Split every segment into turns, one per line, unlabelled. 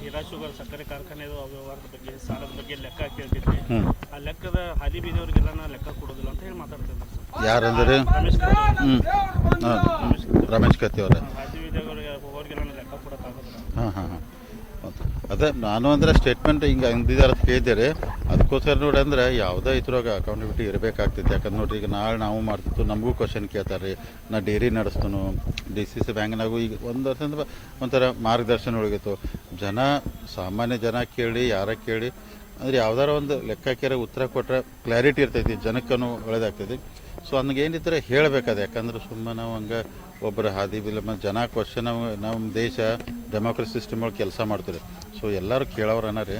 Heera sugar ಸಕ್ಕರೆ ಕಾರ್ಖಾನೆದು ಅವ್ಯವಹಾರದ ಬಗ್ಗೆ ಸಾಲದ ಬಗ್ಗೆ ಲೆಕ್ಕ ಕೇಳ್ತಿದ್ವಿ.
ಹ್ಞೂ
ಆ ಲೆಕ್ಕದ ಹಾದಿ ಬೀದಿಯವರಿಗೆಲ್ಲ ನಾ ಲೆಕ್ಕ ಕೊಡೋದಿಲ್ಲ ಅಂತ ಹೇಳಿ ಮಾತಾಡ್ತಿದ್ದೆ ಸರ್.
ಯಾರಂದ್ರೆ?
ರಮೇಶ್
ಹ್ಞೂ ರಮೇಶ್ ಕತ್ತಿ ಅವರ.
ಹಾದಿ ಬೀದಿಯವ್ರಿಗೆ ಹೋಗೋರಿಗೆಲ್ಲ ನಾ ಲೆಕ್ಕ ಕೊಡೋಕ್ಕಾಗೋದಿಲ್ಲ.
ಹಾಂ ಹಾಂ ಹಾಂ. ಅದೇ ನಾನು ಅಂದ್ರೆ ಸ್ಟೇಟ್ಮೆಂಟ್ ಹಿಂಗೆ ಅಂದಿದ್ದಾರೆ ಅಂತ ಕೇಳಿದ್ದಾರೆ ಅದಕ್ಕೋಸ್ಕರ ನೋಡಿ ಅಂದ್ರೆ ಯಾವುದೇ ಇದ್ರಾಗ ಅಕೌಂಟಬಿಲಿಟಿ ಇರಬೇಕಾಗ್ತೈತೆ ಯಾಕಂದ್ರೆ ನೋಡ್ರಿ ಈಗ ನಾಳೆ ನಾವು ಮಾಡ್ತಿತ್ತು ನಮಗೂ ಕ್ವಶನ್ ಕೇಳ್ತಾರೆ ರೀ ನಾ ಡೈರಿ ನಡೆಸ್ತನು ಡಿ ಸಿ ಸಿ ಬ್ಯಾಂಕ್ನಾಗೂ ಈಗ ಒಂದು ವರ್ಷದಿಂದ ಒಂಥರ ಮಾರ್ಗದರ್ಶನ ಒಳಗಿತ್ತು. ಜನ ಸಾಮಾನ್ಯ ಜನ ಕೇಳಿ ಯಾರ ಕೇಳಿ ಅಂದರೆ ಯಾವ್ದಾರ ಒಂದು ಲೆಕ್ಕಕ್ಕಿರ ಉತ್ತರ ಕೊಟ್ಟರೆ ಕ್ಲಾರಿಟಿ ಇರ್ತೈತಿ ಜನಕ್ಕೂ ಒಳ್ಳೇದಾಗ್ತೈತಿ. ಸೊ ಏನಿದ್ರೆ ಹೇಳಬೇಕದು ಯಾಕಂದ್ರೆ ಸುಮ್ಮನೆ ನಾವು ಹಂಗೆ ಒಬ್ಬರ ಹಾದಿ ಬಿಲ್ಲ ಮತ್ತು ಜನ ಕ್ವಶನ್ ನಾವು ನಮ್ಮ ದೇಶ ಡೆಮೋಕ್ರಸಿ ಸಿಸ್ಟಮ್ ಒಳಗೆ ಕೆಲಸ ಮಾಡ್ತೀರಿ. ಸೊ ಎಲ್ಲರೂ ಕೇಳೋರು ರೀ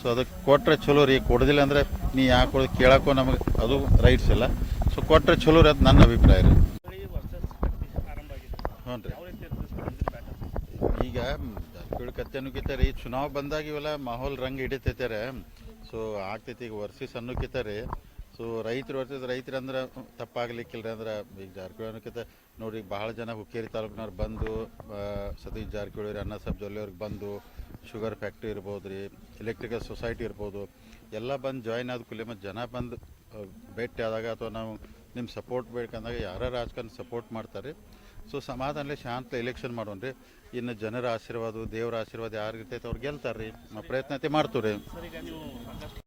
ಸೊ ಅದಕ್ಕೆ ಕೊಟ್ಟರೆ ಚಲೋ ರೀ ಕೊಡೋದಿಲ್ಲ ಅಂದರೆ ನೀ ಯಾಕೆ ಕೊಡೋದು ಕೇಳೋಕ್ಕೂ ನಮಗೆ ಅದು ರೈಟ್ಸ್ ಇಲ್ಲ. ಸೊ ಕೊಟ್ಟರೆ ಚಲೋ ರೀ ಅದು ನನ್ನ ಅಭಿಪ್ರಾಯ ರೀ. ಹ್ಞೂ ರೀ. ಈಗ ಜಾರಕಿಹೊಳಿ ಕತ್ತೆ ನುಗ್ಗಿತಾರೆ ಈ ಚುನಾವ್ ಬಂದಾಗ ಇವೆಲ್ಲ ಮಾಹೋಲ್ ರಂಗ್ ಹಿಡಿತೈತಾರೆ. ಸೊ ಆಗ್ತೈತಿ ಈಗ ವರ್ಸಿಸ್ ರೀ. ಸೊ ರೈತರು ವರ್ಷದ ರೈತರು ಅಂದ್ರೆ ತಪ್ಪಾಗ್ಲಿಕ್ಕಿಲ್ಲ ಅಂದ್ರೆ ಈಗ ಜಾರಕಿಹೊಳಿ ಅನ್ನೋಕಿತ ನೋಡಿ ಭಾಳ ಜನ ಹುಕ್ಕೇರಿ ತಾಲೂಕಿನವ್ರು ಬಂದು ಸತೀಶ್ ಜಾರಕಿಹೊಳಿ ಅನ್ನ ಅಣ್ಣ ಜೊಲ್ಲೆಯವ್ರಿಗೆ ಬಂದು, ಶುಗರ್ ಫ್ಯಾಕ್ಟ್ರಿ ಇರ್ಬೋದು ರೀ, ಎಲೆಕ್ಟ್ರಿಕಲ್ ಸೊಸೈಟಿ ಇರ್ಬೋದು, ಎಲ್ಲ ಬಂದು ಜಾಯ್ನ್ ಆದ ಕೂಡಲೇ ಮತ್ತು ಜನ ಬಂದು ಭೇಟಿ ಆದಾಗ ಅಥವಾ ನಾವು ನಿಮ್ಮ ಸಪೋರ್ಟ್ ಬೇಕಂದಾಗ ಯಾರು ರಾಜಕಾರಣ ಸಪೋರ್ಟ್ ಮಾಡ್ತಾರೆ. ಸೊ ಸಮಾಧಾನಲೆ ಶಾಂತ ಎಲೆಕ್ಷನ್ ಮಾಡೋಣ್ರಿ ಇನ್ನು ಜನರ ಆಶೀರ್ವಾದ, ದೇವರ ಆಶೀರ್ವಾದ ಯಾರಿಗಿರ್ತೈತೆ ಅವ್ರು ಗೆಲ್ತಾರೆ ರೀ ಪ್ರಯತ್ನತೆ ಮಾಡ್ತೀವಿ ರೀ